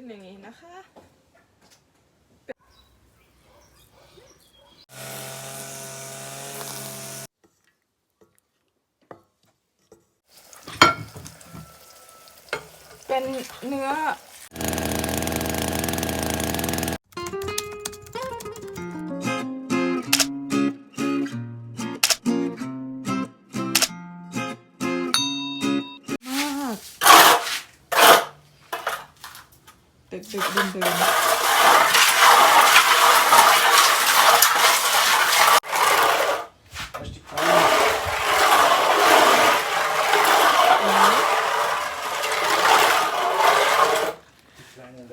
ขึ้นอย่างนี้นะคะ เป็นเนื้อ ดึกเดินเดิน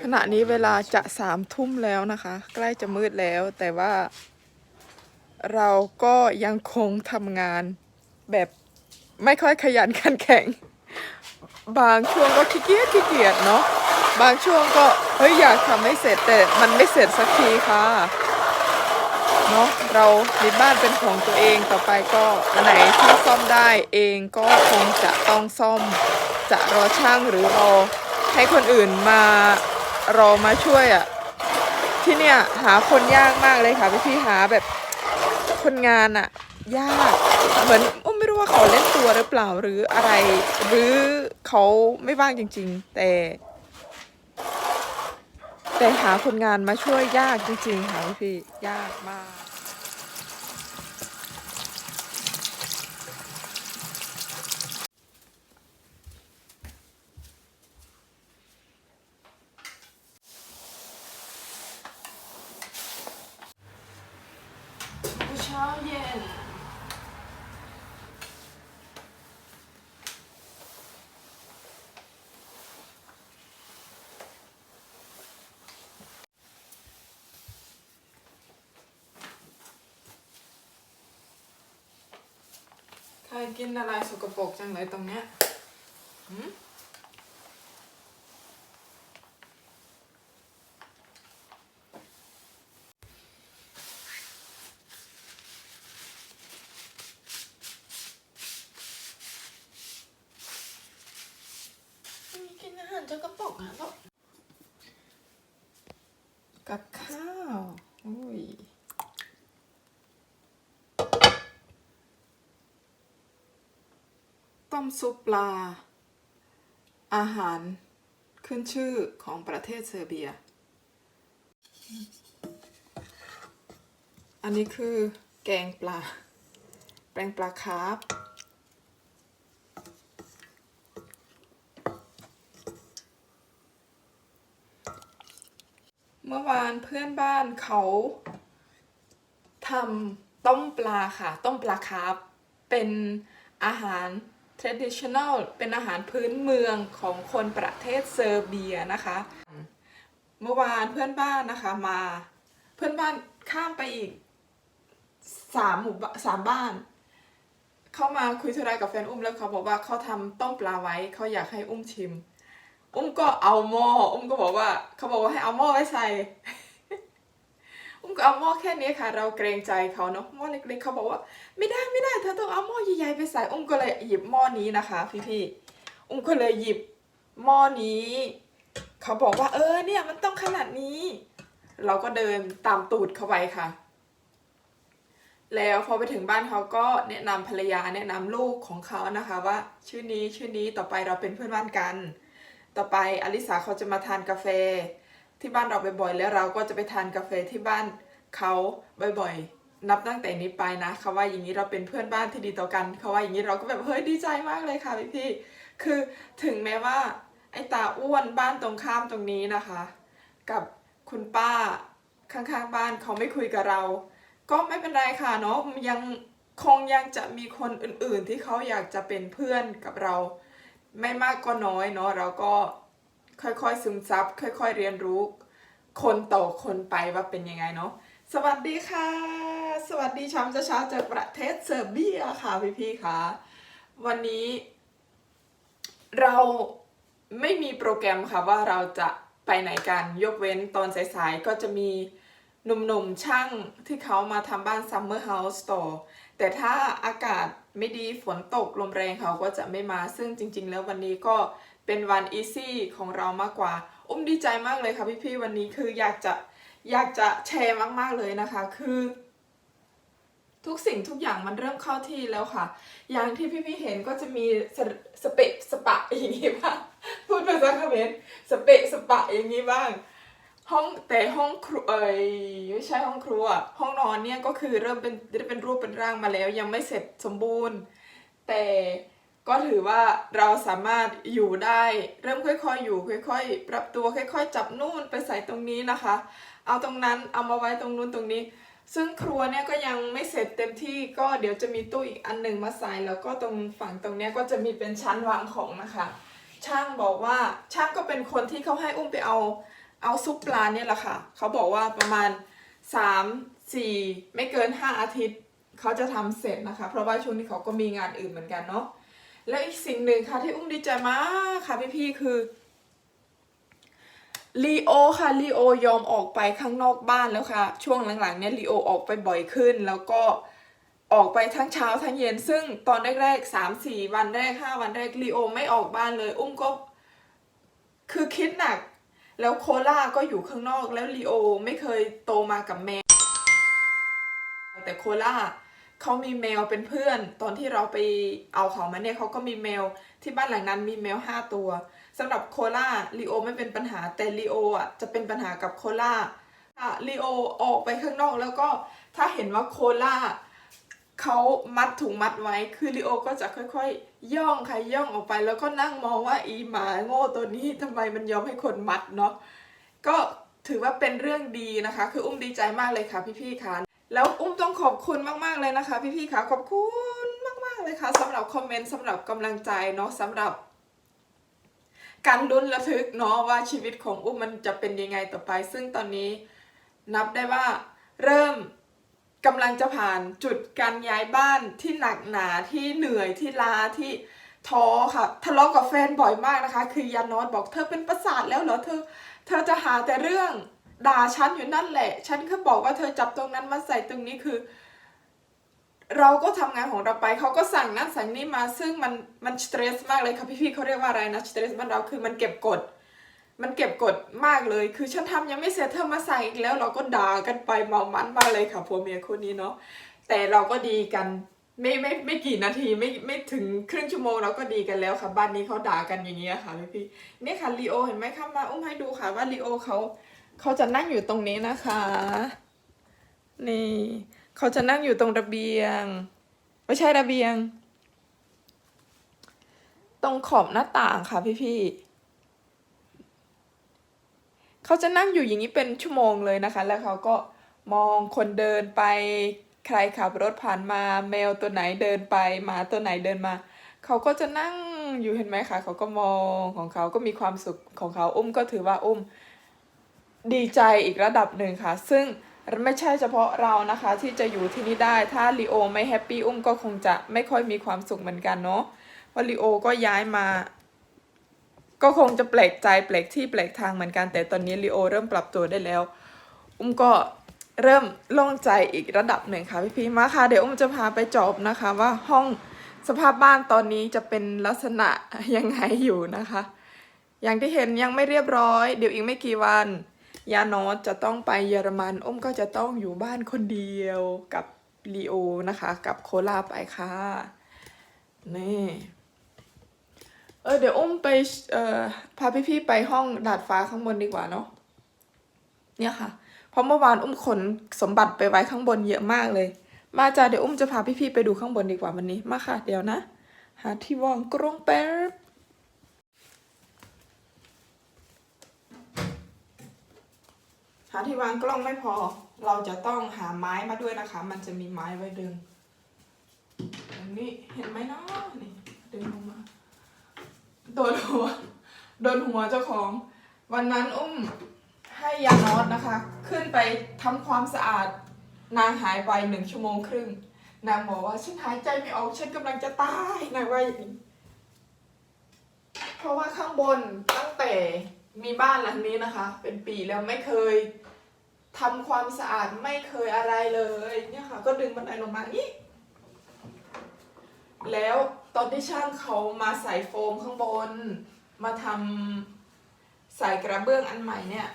ขณะนี้เวลาจะสามทุ่มแล้วนะคะ ใกล้จะมืดแล้วแต่ว่า เราก็ยังคงทำงานแบบไม่ค่อยขยันขันแข็ง บางช่วงก็ขี้เกียจขี้เกียจเนาะ บางช่วงก็เฮ้ยอยากทำให้เสร็จแต่มันไม่เสร็จสักทีค่ะเนาะเรามีบ้านเป็นของตัวเองต่อไปก็อันไหนที่ซ่อมได้เองก็คงจะต้องซ่อม จะรอช่างหรือรอให้คนอื่นมารอมาช่วยอะ่ะที่เนี่ยหาคนยากมากเลยค่ะพี่พี่หาแบบคนงานอะ่ะยากเหมือนอุ้มไม่รู้ว่าเขาเล่นตัวหรือเปล่าหรืออะไร หรือเขาไม่ว่างจริง ๆ แต่ แต่หาคนงานมาช่วยยากจริงๆค่ะพี่ยากมาก เช้าเย็น ใครกินอะไรสกปรกจังเลยตรงเนี้ยหืมมีกินอาหารสกปรกอะลูกกับข้าวอุ้ย ต้มซุปปลา อาหารขึ้นชื่อของประเทศเซอร์เบีย อันนี้คือแกงปลา แกงปลาคาร์ฟเมื่อวานเพื่อนบ้านเขาทำต้มปลาค่ะ ต้มปลาคาร์ฟเป็นอาหาร traditional เป็นอาหารพื้นเมืองของคนประเทศเซอร์เบียนะคะ เมื่อวานเพื่อนบ้านนะคะมาเพื่อนบ้านข้ามไปอีกสามหมู่สามบ้าน เข้ามาคุยธุระกับแฟนอุ้มแล้วเขาบอกว่าเขาทำต้มปลาไว้เขาอยากให้อุ้มชิม อุ้มก็เอาหม้ออุ้มก็บอกว่าเขาบอกว่าให้เอาหม้อไว้ใส่ อุ้มก็เอาหม้อแค่นี้ค่ะ เราเกรงใจเขาเนาะหม้อเล็กๆเขาบอกว่า ไม่ได้ไม่ได้เธอต้องเอาหม้อใหญ่ๆไปใส่อุ้มก็เลยหยิบหม้อนี้นะคะ พี่ๆอุ้มก็เลยหยิบหม้อนี้เขาบอกว่า เออเนี่ยมันต้องขนาดนี้ เราก็เดินตามตูดเขาไปค่ะ แล้วพอไปถึงบ้านเขาก็แนะนำภรรยาแนะนำลูกของเขานะคะว่า ชื่อนี้ชื่อนี้ต่อไปเราเป็นเพื่อนบ้านกัน ต่อไปอลิสาเขาจะมาทานกาแฟ ที่บ้านเราบ่อยๆแล้วเราก็จะไปทานกาแฟที่บ้านเขาบ่อยๆ นับตั้งแต่นี้ไปนะเขาว่าอย่างนี้เราเป็นเพื่อนบ้านที่ดีต่อกันเขาว่าอย่างนี้เราก็แบบเฮ้ยดีใจมากเลยค่ะพี่พี่ๆคือถึงแม้ว่าไอ้ตาอ้วนบ้านตรงข้ามตรงนี้นะคะ กับคุณป้าข้างๆบ้านเขาไม่คุยกับเรา ก็ไม่เป็นไรค่ะเนาะยังคงยังจะมีคนอื่นๆที่เขาอยากจะเป็นเพื่อนกับเรา ไม่มากก็น้อยเนาะเราก็ ค่อยๆซึมซับ ค่อย ๆ เรียนรู้ คนต่อคนไปว่าเป็นยังไงเนาะสวัสดีค่ะ สวัสดีชามเช้าจากประเทศเซอร์เบียค่ะพี่ๆค่ะวันนี้ เราไม่มีโปรแกรมค่ะว่าเราจะไปไหนกันยกเว้นตอนสายๆก็จะมีหนุ่มๆช่างที่เขามาทำบ้าน Summer House ต่อแต่ถ้าอากาศไม่ดีฝนตกลมแรงเขาก็จะไม่มาซึ่งจริง ๆ แล้ววันนี้ก็ เป็นวันอีซี่ของเรามากกว่า อุ้มดีใจมากเลยค่ะพี่ๆวันนี้คืออยากจะอยากจะแชร์มากๆเลยนะคะ คือ ทุกสิ่งทุกอย่างมันเริ่มเข้าที่แล้วค่ะ อย่างที่พี่ๆเห็นก็จะมีสเปสเปะสปะอย่างนี้บ้างพูดภาษาเขมรสเปะสปะอย่างนี้บ้างห้องแต่ห้องครัวเอ้ยไม่ใช่ห้องครัว ห้องนอนเนี่ยก็คือเริ่มเป็นได้เป็นรูปเป็นร่างมาแล้ว ยังไม่เสร็จสมบูรณ์ แต่ ก็ถือว่าเราสามารถอยู่ได้ เริ่มค่อยๆอยู่ค่อยๆ ปรับตัวค่อยๆ จับนู่นไปใส่ตรงนี้นะคะ เอาตรงนั้นเอามาไว้ตรงนู้นตรงนี้ ซึ่งครัวเนี่ยก็ยังไม่เสร็จเต็มที่ก็เดี๋ยวจะมีตู้อีกอันหนึ่งมาใส่แล้วก็ตรงฝั่งตรงเนี้ยก็จะมีเป็นชั้นวางของนะคะ ช่างบอกว่าช่างก็เป็นคนที่เขาให้อุ้มไปเอาเอาซุปปลาเนี่ยแหละค่ะเขาบอกว่าประมาณ 3 4 ไม่เกิน 5 อาทิตย์เขาจะทำเสร็จนะคะ เพราะว่าช่วงนี้เขาก็มีงานอื่นเหมือนกันเนาะ แล้วอีกสิ่งหนึ่งค่ะที่อุ้มดีใจมากค่ะพี่ๆคือลีโอค่ะลีโอยอมออกไปข้างนอกบ้านแล้วค่ะ ช่วงหลังๆเนี่ยลีโอออกไปบ่อยขึ้น แล้วก็ออกไปทั้งเช้าทั้งเย็น ซึ่งตอนแรกๆสามสี่วันแรกห้าวันแรกลีโอไม่ออกบ้านเลย อุ้มก็คือคิดหนัก แล้วโคล่าก็อยู่ข้างนอกแล้วลีโอไม่เคยโตมากับแมวแต่โคล่า เขามีแมวเป็นเพื่อน ตอนที่เราไปเอาเขามาเนี่ยเขาก็มีแมวที่บ้านหลังนั้นมีแมวห้าตัวสำหรับโคล่าลีโอไม่เป็นปัญหาแต่ลีโออะจะเป็นปัญหากับโคล่าอะลีโอออกไปข้างนอกแล้วก็ถ้าเห็นว่าโคล่าเขามัดถุงมัดไว้คือลีโอก็จะค่อยๆ ย่องค่ะย่องออกไป แล้วก็นั่งมองว่าอีหมาโง่ตัวนี้ทำไมมันยอมให้คนมัดเนาะก็ถือว่าเป็นเรื่องดีนะคะ คืออุ้มดีใจมากเลยค่ะพี่ๆค่ะ แล้วอุ้มต้องขอบคุณมากๆเลยนะคะ พี่ๆค่ะขอบคุณมากๆเลยค่ะสำหรับคอมเมนต์สำหรับกำลังใจเนาะสำหรับการลุ้นระทึกเนาะว่าชีวิตของอุ้มมันจะเป็นยังไงต่อไป ซึ่งตอนนี้นับได้ว่าเริ่มกำลังจะผ่านจุดการย้ายบ้านที่หนักหนาที่เหนื่อยที่ลาที่ท้อค่ะทะเลาะกับแฟนบ่อยมากนะคะ คือยานอนบอกเธอเป็นประสาทแล้วเหรอเธอ เธอจะหาแต่เรื่อง ด่าฉันอยู่นั่นแหละ ฉันแค่บอกว่าเธอจับตรงนั้นมาใส่ตรงนี้คือ เราก็ทำงานของเราไป เขาก็สั่งนั่นสั่งนี่มา ซึ่งมันมันสเตรสมากเลยค่ะพี่ๆเขาเรียกว่าอะไรนะสเตรสบ้านเราคือมันเก็บกด มันเก็บกดมากเลย คือฉันทำยังไม่เสร็จเธอมาใส่อีกแล้วเราก็ด่ากันไปเมามันมากเลยค่ะผัวเมียคู่นี้เนาะ แต่เราก็ดีกันไม่ไม่ไม่กี่นาทีไม่ไม่ถึงครึ่งชั่วโมงเราก็ดีกันแล้วค่ะบ้านนี้เขาด่ากันอย่างเงี้ยค่ะพี่พี่ๆนี่ค่ะลีโอเห็นไหมคะมาอุ้มให้ดูค่ะว่าลีโอเขา เขาจะนั่งอยู่ตรงนี้นะคะ นี่เขาจะนั่งอยู่ตรงระเบียง ไม่ใช่ระเบียง ตรงขอบหน้าต่างค่ะพี่พี่ๆเขาจะนั่งอยู่อย่างนี้เป็นชั่วโมงเลยนะคะ แล้วเขาก็มองคนเดินไป ใครขับรถผ่านมาแมวตัวไหนเดินไปหมาตัวไหนเดินมาเขาก็จะนั่งอยู่เห็นไหมคะเขาก็มองของเขาก็มีความสุขของเขาอุ้มก็ถือว่าอุ้ม ดีใจอีกระดับหนึ่งค่ะ ซึ่งไม่ใช่เฉพาะเรานะคะ ที่จะอยู่ที่นี่ได้ ถ้าลีโอไม่แฮปปี้อุ้มก็คงจะไม่ค่อยมีความสุขเหมือนกันเนาะว่าลีโอก็ย้ายมา ก็คงจะแปลกใจแปลกที่แปลกทางเหมือนกัน แต่ตอนนี้ลีโอเริ่มปรับตัวได้แล้ว อุ้มก็เริ่มโล่งใจอีกระดับหนึ่งค่ะพี่พีมาค่ะ เดี๋ยวอุ้มจะพาไปจอบนะคะว่าห้องสภาพบ้านตอนนี้จะเป็นลักษณะยังไงอยู่นะคะ อย่างที่เห็นยังไม่เรียบร้อย เดี๋ยวอีกไม่กี่วัน ยาโนอตจะต้องไปเยอรมันอุ้มก็จะต้องอยู่บ้านคนเดียวกับลีโอนะคะ กับโคลาไปค่ะนี่เออเดี๋ยวอุ้มไปเอ่อพาพี่ๆไปห้องดาดฟ้าข้างบนดีกว่าเนาะเนี่ยค่ะ เพราะเมื่อวานอุ้มขนสมบัติไปไว้ข้างบนเยอะมากเลย มาจ้าเดี๋ยวอุ้มจะพาพี่ๆไปดูข้างบนดีกว่าวันนี้ มาค่ะ เดี๋ยวนะ หาที่วางกรงแป๊บ หาที่วางกล้องไม่พอ เราจะต้องหาไม้มาด้วยนะคะ มันจะมีไม้ไว้ดึงอย่างนี้เห็นไหมเนาะนี่ดึงลงมา โดนหัว โดนหัวเจ้าของ วันนั้นอุ้มให้ยานอตนะคะ ขึ้นไปทำความสะอาด นางหายไปหนึ่งชั่วโมงครึ่ง นางบอกว่าฉันหายใจไม่ออก ฉันกำลังจะตาย นางว่าอย่างนี้เพราะว่าข้างบนตั้งแต่มีบ้านหลังนี้นะคะ เป็นปีแล้วไม่เคย ทำความสะอาดไม่เคยอะไรเลยเนี่ยค่ะ ก็ดึงบันไดลงมาอย่านี้ แล้วตอนที่ช่างเขามาใส่โฟมข้างบน มาทำใส่กระเบื้องอันใหม่เนี่ย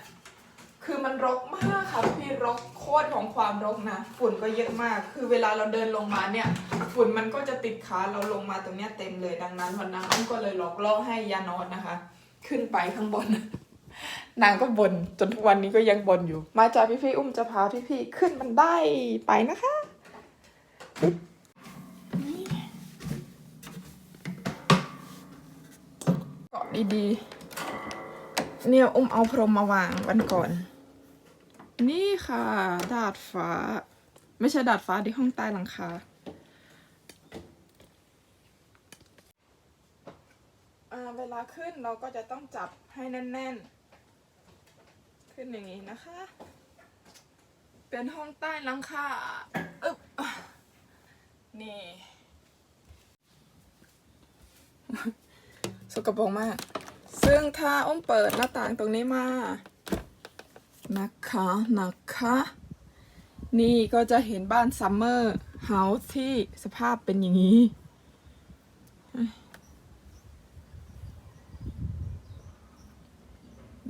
คือมันรกมากค่ะพี่รกโคตรของความรกนะ ฝุ่นก็เยอะมาก คือเวลาเราเดินลงมาเนี่ย ฝุ่นมันก็จะติดขาเราลงมาตรงเนี้ยเต็มเลยดังนั้นวันนั้นอ้อมก็เลยหลอกล่อให้ยานอนนะคะ ขึ้นไปข้างบน นางก็บน่นจนทุกวันนี้ก็ยังบ่นอยู่ มาจากพี่พี่อุ้มจะพาพี่พี่ขึ้นบันไดไปนะคะเกาะดีๆ เนี่ยอุ้มเอาพรมมาวางวันก่อน นี่ค่ะ ดาดฟ้า ไม่ใช่ดาดฟ้าที่ห้องใต้หลังคาอ่าเวลาขึ้นเราก็จะต้องจับให้แน่นๆ ขึ้นอย่างนี้นะคะ เป็นห้องใต้หลังคาอึ๊บนี่ สกปรกมาก ซึ่งถ้าอุ้มเปิดหน้าต่างตรงนี้มา นะคะนะคะ นี่ก็จะเห็นบ้านซัมเมอร์เฮาส์ที่สภาพเป็นอย่างนี้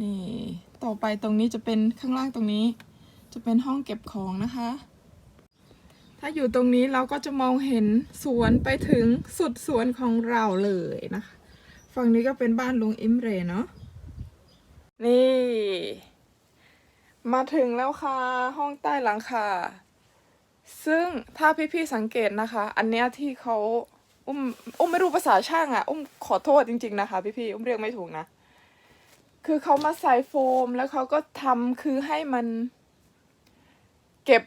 นี่ ต่อไปตรงนี้จะเป็นข้างล่างตรงนี้ จะเป็นห้องเก็บของนะคะ ถ้าอยู่ตรงนี้เราก็จะมองเห็นสวนไปถึงสุดสวนของเราเลยนะคะ ฝั่งนี้ก็เป็นบ้านลุงอิมเรเนาะนี่ มาถึงแล้วค่ะ ห้องใต้หลังคาซึ่งถ้าพี่ๆสังเกตนะคะ อันเนี้ยที่เขาอุ้มอุ้มไม่รู้ภาษาช่างอะ อุ้มขอโทษจริง ๆนะคะ พี่ๆอุ้มเรียกไม่ถูกนะ คือเขามาใส่โฟมแล้วเขาก็ทำคือให้มัน เก็บ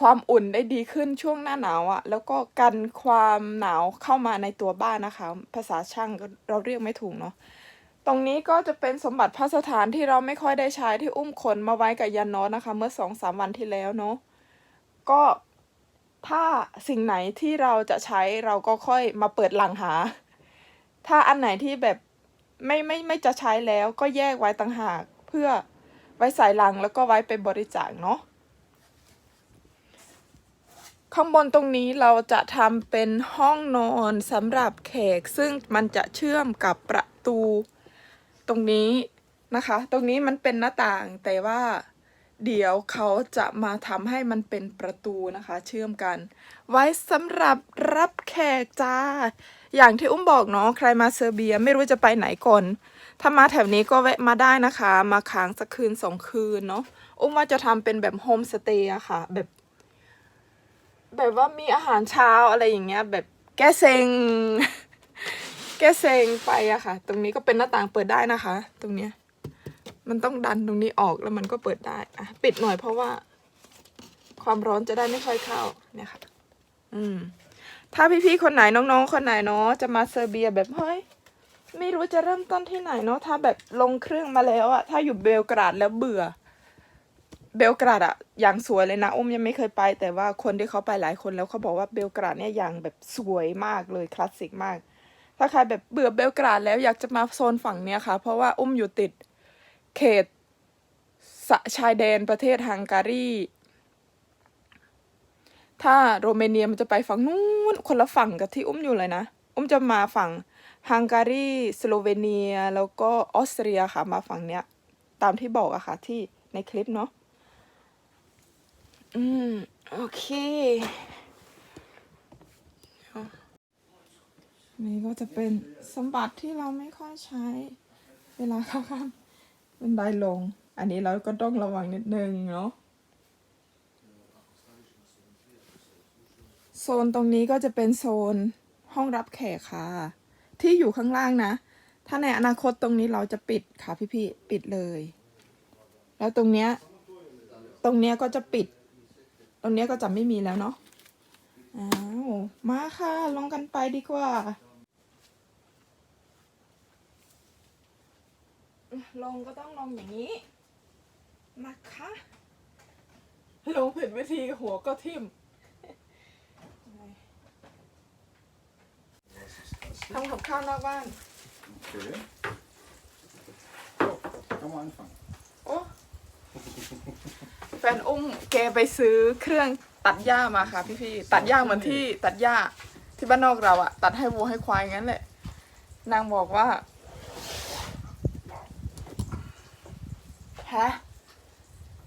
ความอุ่นได้ดีขึ้นช่วงหน้าหนาวอะ่ะ แล้วก็กันความหนาวเข้ามาในตัวบ้านนะคะ ภาษาช่างเราเรียกไม่ถูกเนาะตรงนี้ก็จะเป็นสมบัติพระสถานที่เราไม่ค่อยได้ใช้ที่อุ้มขนมาไว้กับยันนอสนะคะ เมื่อสองสามวันที่แล้วเนาะก็ถ้าสิ่งไหนที่เราจะใช้เราก็ค่อยมาเปิดหลังหา ถ้าอันไหนที่แบบ ไม่ไม่ไม่จะใช้แล้วก็แยกไว้ต่างหากเพื่อไว้ใส่ลังแล้วก็ไว้ไปบริจาคเนาะข้างบนตรงนี้เราจะทำเป็นห้องนอนสำหรับแขก ซึ่งมันจะเชื่อมกับประตูตรงนี้นะคะ ตรงนี้มันเป็นหน้าต่างแต่ว่าเดี๋ยวเขาจะมาทำให้มันเป็นประตูนะคะ เชื่อมกัน ไว้สำหรับรับแขกจ้า อย่างที่อุ้มบอกเนาะใครมาเซอร์เบียไม่รู้จะไปไหนก่อน ถ้ามาแถวนี้ก็แวะมาได้นะคะ มาค้างสักคืนสองคืนเนาะอุ้มว่าจะทำเป็นแบบโฮมสเตย์อะค่ะ แบบ แบบว่ามีอาหารเช้าอะไรอย่างเงี้ย แบบแก้เซ็ง แก้เซ็งไปอะค่ะ ตรงนี้ก็เป็นหน้าต่างเปิดได้นะคะ ตรงเนี้ย มันต้องดันตรงนี้ออกแล้วมันก็เปิดได้อะปิดหน่อยเพราะว่า ความร้อนจะได้ไม่ค่อยเข้าเนี่ยค่ะ อืม ถ้าพี่ๆคนไหนน้องๆ คนไหนเนาะจะมาเซอร์เบียแบบเฮ้ยไม่รู้จะเริ่มต้นที่ไหนเนาะถ้าแบบลงเครื่องมาแล้วอะถ้าอยู่เบลกราดแล้วเบื่อ เบลกราดอะอย่างสวยเลยนะอุ้มยังไม่เคยไป แต่ว่าคนที่เขาไปหลายคนแล้วเขาบอกว่าเบลกราดเนี่ยอย่างแบบสวยมากเลยคลาสสิกมาก ถ้าใครแบบเบื่อเบลกราดแล้วอยากจะมาโซนฝั่งเนี้ยค่ะ เพราะว่าอุ้มอยู่ติดเขตชายแดนประเทศฮังการี ถ้าโรเมเนียมันจะไปฝั่งนู้นคนละฝั่งกับที่อุ้มอยู่เลยนะ อุ้มจะมาฝั่งฮังการีสโลเวเนีย แล้วก็ออสเตรียค่ะมาฝั่งเนี้ย ตามที่บอกอะค่ะที่ในคลิปเนาะอืม โอเค นี่ก็จะเป็นสมบัติที่เราไม่ค่อยใช้ เวลาเข้าข้ามบันไดลง อันนี้เราก็ต้องระวังนิดนึงเนาะ โซนตรงนี้ก็จะเป็นโซนห้องรับแขกค่ะ ที่อยู่ข้างล่างนะ ถ้าในอนาคตตรงนี้เราจะปิดค่ะพี่ๆปิดเลย แล้วตรงเนี้ยตรงเนี้ยก็จะปิด ตรงเนี้ยก็จะไม่มีแล้วเนาะอ้าวมาค่ะลงกันไปดีกว่า ลงก็ต้องลงอย่างนี้นะคะลงผิดวิธีหัวก็ทิ่ม ทำกับข้าวนอกบ้าน Oké. Zo, kan maar aanvangen. โอ้แฟนอุ้มแกไปซื้อเครื่องตัดหญ้ามาค่ะพี่ๆตัดหญ้าเหมือนที่ตัดหญ้าที่บ้านนอกเราอะตัดให้วัวให้ควายงั้นแหละ นางบอกว่า Hä?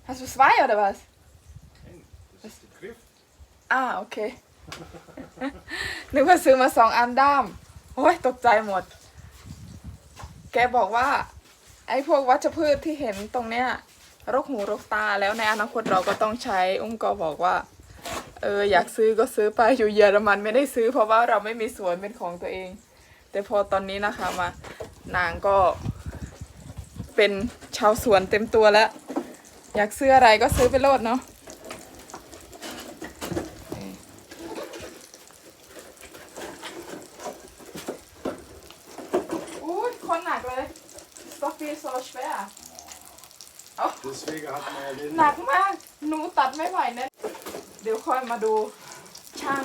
Hast du zwei oder was? Nein, das ist der Griff. อ่าโอเค นึกว่าซื้อมาสองอันด้าม โอ้ยตกใจหมด แกบอกว่า ไอ้พวกวัชพืชที่เห็นตรงเนี้ยรกหูรกตาแล้วในอนาคตเราก็ต้องใช้ อุ้มก็บอกว่า เอออยากซื้อก็ซื้อไปอยู่เยอรมันไม่ได้ซื้อ เพราะว่าเราไม่มีสวนเป็นของตัวเอง แต่พอตอนนี้นะคะมานางก็ เป็นชาวสวนเต็มตัวแล้ว อยากซื้ออะไรก็ซื้อไปโลดเนาะ อุ้ยคนหนักเลยสตอฟีโซชเฟีย Deswegen hat man ja den. หนักมาก หนูตัดไม่ไหวแนะเดี๋ยวค่อยมาดูช่าง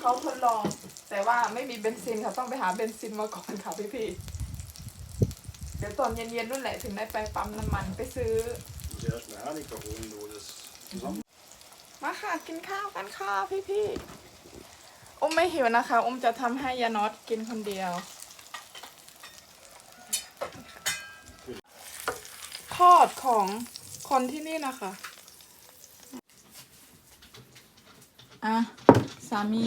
เขาทดลอง แต่ว่าไม่มีเบนซินค่ะต้องไปหาเบนซินมาก่อนค่ะพี่พี่ๆเดี๋ยวตอนเย็นๆนู่นแหละถึงได้ไปปั๊มน้ำมันไปซื้อ Ich muss erst eine Hernika holen, wo das zusammen. มาค่ะกินข้าวกันค่ะพี่พี่ๆอุ้มไม่หิวนะคะ อุ้มจะทำให้ยานอตกินคนเดียว ทอดของคนที่นี่นะคะ อะ สามี